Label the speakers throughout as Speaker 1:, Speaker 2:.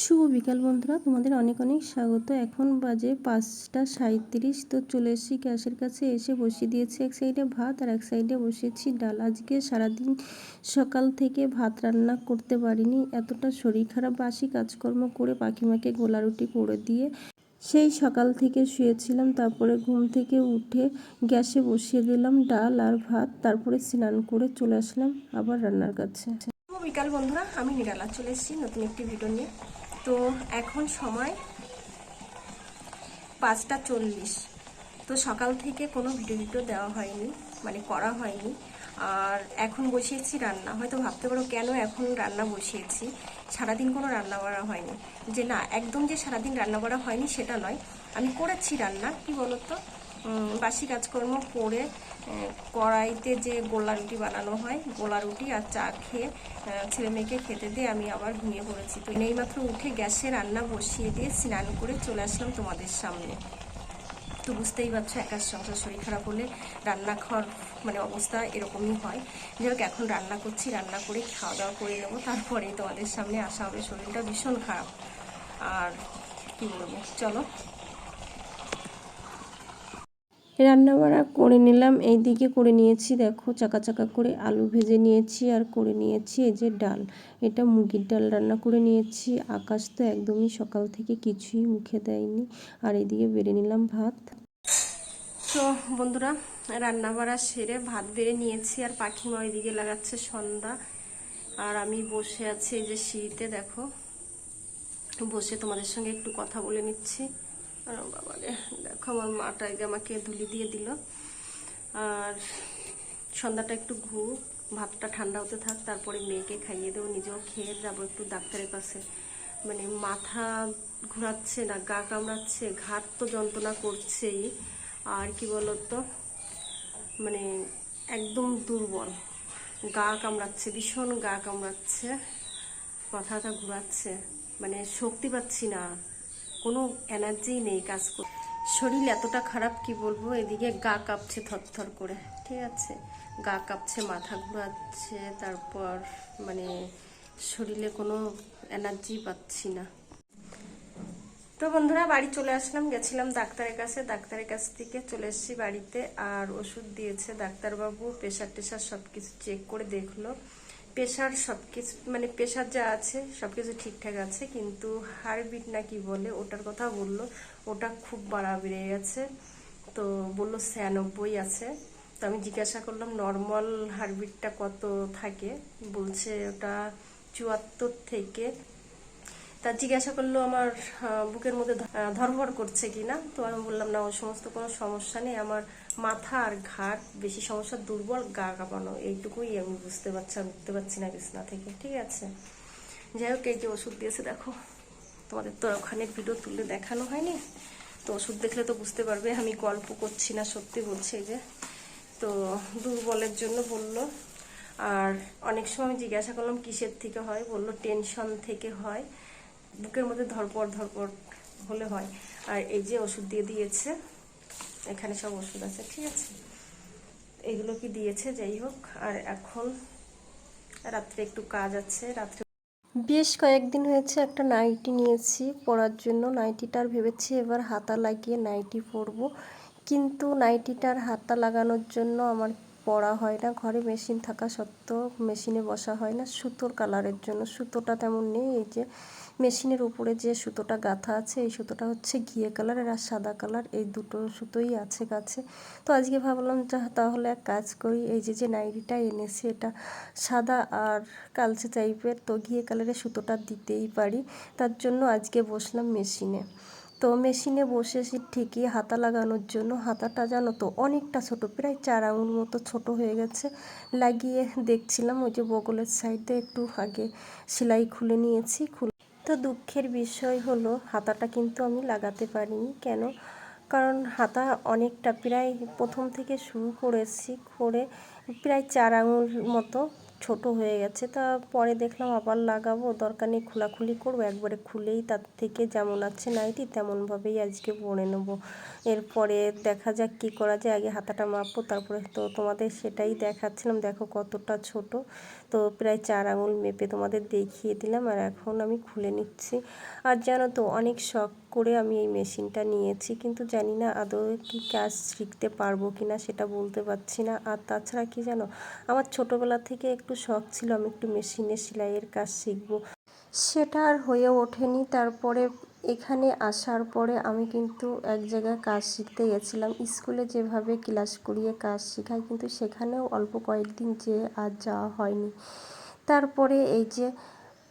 Speaker 1: শুভ বিকাল বন্ধুরা, তোমাদের অনেক অনেক স্বাগত। এখন বাজে পাঁচটা সাঁত্রিশ তো চলে এসেছি গ্যাসের কাছে এসে বসিয়ে দিয়েছি। এক সাইডে ভাত আর এক সাইডে বসিয়েছি ডাল। আজকে সারাদিন সকাল থেকে ভাত রান্না করতে পারিনি। এতটা শরীর খারাপ, বাসি কাজকর্ম করে পাখিমাকে গোলা রুটি করে দিয়ে সেই সকাল থেকে শুয়েছিলাম। তারপরে ঘুম থেকে উঠে গ্যাসে বসিয়ে দিলাম ডাল আর ভাত। তারপরে স্নান করে চলে আসলাম আবার রান্নার কাছে।
Speaker 2: বিকাল বন্ধুরা, আমি নিরালা। চলে এসেছি নতুন একটি ভিডিও নিয়ে। তো এখন সময় পাঁচটা চল্লিশ। তো সকাল থেকে কোনো ভিডিও ভিডিও দেওয়া হয়নি মানে করা হয়নি। আর এখন বসিয়েছি রান্না। হয়তো ভাবতে পারো কেন এখন রান্না বসিয়েছি? সারাদিন কোনো রান্না বাড়া হয়নি। যে না, একদম যে সারাদিন রান্না বাড়া হয়নি সেটা নয়। আমি করেছি রান্না, কি বলতো? বাসি কাজকর্ম করে কড়াইতে যে গোলা রুটি বানানো হয়, গোলা রুটি আর চা খেয়ে ছেলে মেয়েকে খেতে দিয়ে আমি আবার ঘুমিয়ে পড়েছি। তো এইমাত্র উঠে গ্যাসে রান্না বসিয়ে দিয়ে স্নান করে চলে আসলাম তোমাদের সামনে। তো বুঝতেই পারছ, একার সংসার শরীর খারাপ হলে রান্না খাওয়ার মানে অবস্থা এরকমই হয়। যাই হোক, এখন রান্না করছি, রান্না করে খাওয়া দাওয়া করে নেব। তারপরেই তোমাদের সামনে আসা হবে, শরীরটা ভীষণ খারাপ। আর কি বলব? চলো।
Speaker 1: রান্নাবাড়া করে নিলাম। এই দিকে করে নিয়েছি, দেখো, চাকা চাকা করে আলু ভেজে নিয়েছি আর করে নিয়েছি এই যে ডাল। এটা মুগির ডাল রান্না করে নিয়েছি। আকাশ তো একদমই সকাল থেকে কিছুই মুখে দেয়নি। আর এদিকে বেড়ে নিলাম ভাত।
Speaker 2: তো বন্ধুরা রান্না বাড়া সেরে ভাত বেড়ে নিয়েছি আর পাখিমা ওইদিকে লাগাচ্ছে সন্ধ্যা। আর আমি বসে আছি এই যে সিঁড়িতে, দেখো। বসে তোমাদের সঙ্গে একটু কথা বলে নিচ্ছি। দেখো আমার মাটা আমাকে ধুলি দিয়ে দিল। আর সন্ধ্যাটা একটু ঘু, ভাতটা ঠান্ডা হতে থাক, তারপরে মেয়েকে খাইয়ে দেবো, নিজেও খেয়ে যাব একটু ডাক্তারের কাছে। মানে মাথা ঘোরাচ্ছে না, গা কামড়াচ্ছে, ঘাট তো যন্ত্রণা করছেই। আর কি বলতো মানে একদম দুর্বল। গা কামড়াচ্ছে, ভীষণ গা কামড়াচ্ছে, মাথাটা ঘোরাচ্ছে। মানে শক্তি পাচ্ছি না, কোনো এনার্জি নেই কাজ করতে শরীর এতটা খারাপ কি বলব? এদিকে গা কাঁপছে থরথর করে। ঠিক আছে? গা কাঁপছে, মাথা ঘোরাচ্ছে, তারপর মানে শরীরে কোনো এনার্জি পাচ্ছি না। তো বন্ধুরা, বাড়ি চলে আসলাম, গেছিলাম ডাক্তারের কাছে। ডাক্তারের কাছ থেকে চলে এসেছি বাড়িতে, আর ওষুধ দিয়েছে ডাক্তারবাবু। প্রেশার টেশার সব কিছু চেক করে দেখল। প্রেশার সব কিছু মানে প্রেশার যা আছে সব কিছু ঠিকঠাক আছে, কিন্তু হার্টবিট না কি বলে, ওটার কথা বলল। ওটা খুব বাড়া বেড়ে গেছে। তো বলল ছিয়ানব্বই আছে। তো আমি জিজ্ঞাসা করলাম, নর্মাল হার্টবিটটা কত থাকে? বলছে, ওটা চুয়াত্তর থেকে তা জিজ্ঞাসা করল আমার বুকের মধ্যে ধরভর করছে কিনা। তো আমি বললাম, না ও সমস্ত কোনো সমস্যা নেই। আমার মাথা আর ঘাট বেশি সমস্যা, দুর্বল, গা কাঁপানো। এইটুকুই আমি বুঝতে পারছি আর উঠতে পারছি না বিছনা থেকে। ঠিক আছে। যাই হোক, এই যে ওষুধ দিয়েছে, দেখো। তোমাদের তো ওখানে ভিডিও তুলে দেখানো হয়নি। তো ওষুধ দেখলে তো বুঝতে পারবে, আমি গল্প করছি না, সত্যি বলছি যে। তো দুর্বলের জন্য বলল। আর অনেক সময় আমি জিজ্ঞাসা করলাম, কিসের থেকে হয়? বলল, টেনশন থেকে হয়। বুকের মধ্যে ধরপড় ধরপড় হলে হয়। আর এই যে ওষুধ দিয়ে দিয়েছে, এখানে সব ওষুধ আছে, ঠিক আছে? এগুলো কি দিয়েছে, যাই হোক। আর এখন রাত্রে একটু কাজ আছে, রাত্রে
Speaker 1: বেশ কয়েকদিন হয়েছে একটা নাইটি নিয়েছি, পরার জন্য। নাইটিটার ভেবেছি এবার হাতা লাগিয়ে নাইটি পরবো। কিন্তু নাইটিটার হাতা লাগানোর জন্য আমার পরা হয় না, ঘরে মেশিন থাকা সত্ত্বেও মেশিনে বসা হয় না। সুতোর কালারের জন্য, সুতোটা তেমন নেই। এই যে মেশিনের উপরে যে সুতোটা গাঁথা আছে, এই সুতোটা হচ্ছে ঘিয়ে কালারের আর সাদা কালার। এই দুটো সুতোই আছে কাছে তো আজকে ভাবলাম, যা তাহলে এক কাজ করি। এই যে যে নাইটিটা এনেছি, এটা সাদা আর কালচে টাইপের তো ঘিয়ে কালারের সুতোটা দিতেই পারি। তার জন্য আজকে বসলাম মেশিনে। তো মেশিনে বসেছি ঠিকই হাতা লাগানোর জন্য হাতাটা জানো তো অনেকটা ছোট, প্রায় চার আঙুল মতো ছোট হয়ে গেছে। লাগিয়ে দেখছিলাম ওই যে বগলের সাইডে একটু আগে সেলাই খুলে নিয়েছি, খুলে তো দুঃখের বিষয় হলো হাতাটা কিন্তু আমি লাগাতে পারিনি। কেন? কারণ হাতা অনেকটা, প্রায় প্রথম থেকে শুরু করেছি, করে প্রায় চার আঙুল মতো ছোট হয়ে গেছে, তা পরে দেখলাম আবার লাগাবো। দরকার নেই, খোলাখুলি করব। একবারে খুলেই তার থেকে যেমন আছে নাইটি, তেমনভাবেই আজকে পরে নেব। এরপরে দেখা যাক কী করা যায়। আগে হাতাটা মাপবো, তারপরে তো তোমাদের সেটাই দেখাচ্ছিলাম। দেখো কতটা ছোট। তো প্রায় চার আঙুল মেপে তোমাদের দেখিয়ে দিলাম, আর এখন আমি খুলে নিচ্ছি। আর জানো তো, অনেক শখ করে আমি এই মেশিনটা নিয়েছি, কিন্তু জানি না আদৌ কি কাজ শিখতে পারব কি না সেটা বলতে পারছি না। আর তাছাড়া কি জানো, আমার ছোটোবেলা থেকে একটু শখ ছিল আমি একটু মেশিনে সেলাইয়ের কাজ শিখব। সেটা আর হয়ে ওঠেনি। তারপরে এখানে আসার পরে আমি কিন্তু এক জায়গায় কাজ শিখতে গেছিলাম। স্কুলে যেভাবে ক্লাস করিয়ে কাজ শেখায় কিন্তু সেখানেও অল্প কয়েকদিন যেয়ে আর যাওয়া হয়নি। তারপরে এই যে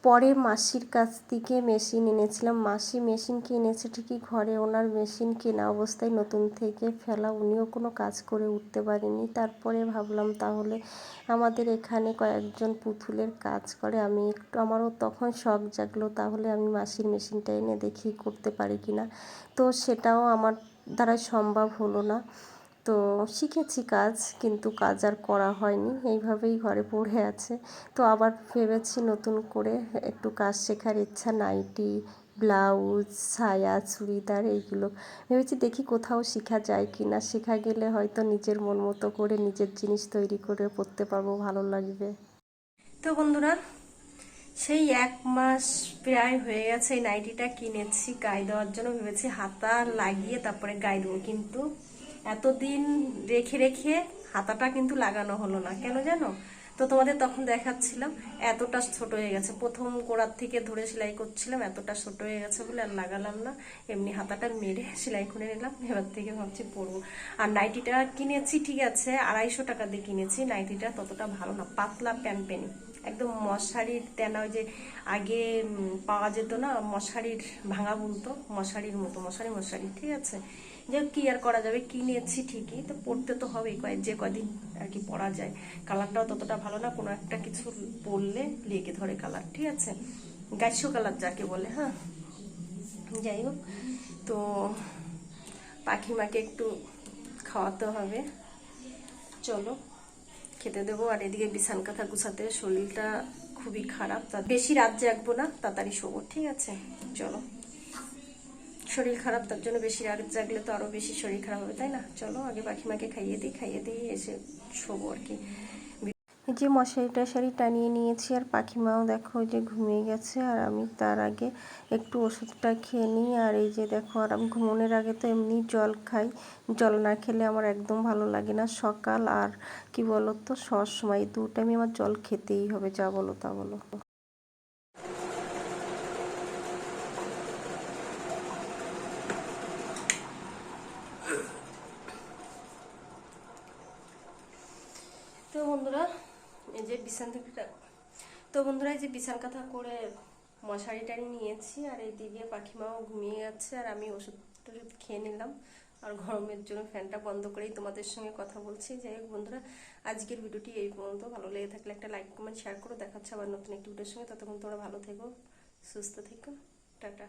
Speaker 1: পরে মাসির কাছ থেকে মেশিন এনেছিলাম। মাসি মেশিন কিনেছে ঠিকই, ঘরে ওনার মেশিন কেনা অবস্থায় নতুন থেকে ফেলা, উনিও কোনো কাজ করে উঠতে পারেনি। তারপরে ভাবলাম, তাহলে আমাদের এখানে কয়েকজন পুতুলের কাজ করে, আমি একটু, আমারও তখন শখ জাগলো, তাহলে আমি মাসির মেশিনটা এনে দেখি করতে পারি কি না তো সেটাও আমার দ্বারা সম্ভব হলো না। তো শিখেছি কাজ, কিন্তু কাজ আর করা হয়নি। এইভাবেই ঘরে পড়ে আছে। তো আবার ভেবেছি নতুন করে একটু কাজ শেখার ইচ্ছা, নাইটি, ব্লাউজ সায়া চুড়িদার এইগুলো। ভেবেছি দেখি কোথাও শেখা যায় কি না শেখা গেলে হয়তো নিজের মন মতো করে নিজের জিনিস তৈরি করে পরতে পারব, ভালো লাগবে।
Speaker 2: তো বন্ধুরা, সেই এক মাস প্রায় হয়ে গেছে এই নাইটিটা কিনেছি, গায়ে দেওয়ার জন্য। ভেবেছি হাতা লাগিয়ে তারপরে গায়ে দেবো, কিন্তু এতদিন রেখে রেখে হাতাটা কিন্তু লাগানো হলো না। কেন জানো? তো তোমাদের তখন দেখাচ্ছিলাম, এতটা ছোট হয়ে গেছে। প্রথম গোড়ার থেকে ধরে সেলাই করছিলাম, এতটা ছোট হয়ে গেছে বলে আর লাগালাম না। এমনি হাতাটা মেরে সেলাই করে নিলাম, এবার থেকে ভাবছি পরবো। আর নাইটিটা কিনেছি, ঠিক আছে, আড়াইশো টাকা দিয়ে কিনেছি। নাইটিটা ততটা ভালো না, পাতলা প্যান পেনি একদম মশারির তেনা, ওই যে আগে পাওয়া যেত না, মশারির ভাঙা বলতো, মশারির মতো, মশারি মশারি, ঠিক আছে? যে কি আর করা যাবে কিনেছি ঠিকই, তো পড়তে তো হবেই, কয়েক, যে কদিন আর কি পড়া যায়। কালারটাও ততটা ভালো না, কোনো একটা কিছু পরলে লেগে ধরে কালার ঠিক আছে? গাইশো কালার যাকে বলে হ্যাঁ? যাই হোক, তো পাখিমাকে একটু খাওয়াতে হবে। চলো, খেতে দেবো, আর এদিকে বিছান কাঁথা গুছাতে শরীরটা খুবই খারাপ বেশি রাত জাগবো না, তাড়াতাড়ি শোবো, ঠিক আছে? চলো। শরীর খারাপ, তার জন্য বেশি রাত জাগলে তো আরও বেশি শরীর খারাপ হবে, তাই না? চলো আগে পাখিমাকে খাইয়ে দিই খাইয়ে দিই এসে শোবো আর কি।
Speaker 1: এই যে মশারি টশারি টানিয়ে নিয়েছি, আর পাখিমাও দেখো যে ঘুমিয়ে গেছে, আর আমি তার আগে একটু ওষুধটা খেয়ে নিই, আর এই যে দেখো আর আমি ঘুমোনোর আগে তো এমনি জল খাই। জল না খেলে আমার একদম ভালো লাগে না সকাল, আর কি বলো তো সব সময় দু টাইমে আমার জল খেতেই হবে, যা বলো তা বলো
Speaker 2: তো বন্ধুরা এই যে বিছান থেকে তো বন্ধুরা, এই যে বিছান কাঁথা করে মশারি টানি নিয়েছি আর এই দিকে পাখিমাও ঘুমিয়ে যাচ্ছে আর আমি ওষুধ টষুধ খেয়ে নিলাম। আর গরমের জন্য ফ্যানটা বন্ধ করেই তোমাদের সঙ্গে কথা বলছি। যাই হোক বন্ধুরা, আজকের ভিডিওটি এই পর্যন্ত। ভালো লেগে থাকলে একটা লাইক, কমেন্ট শেয়ার করো। দেখাচ্ছে আবার নতুন একটি ভিডিওর সঙ্গে। ততক্ষণ তোমরা ভালো থেকো, সুস্থ থেকো। টাটা।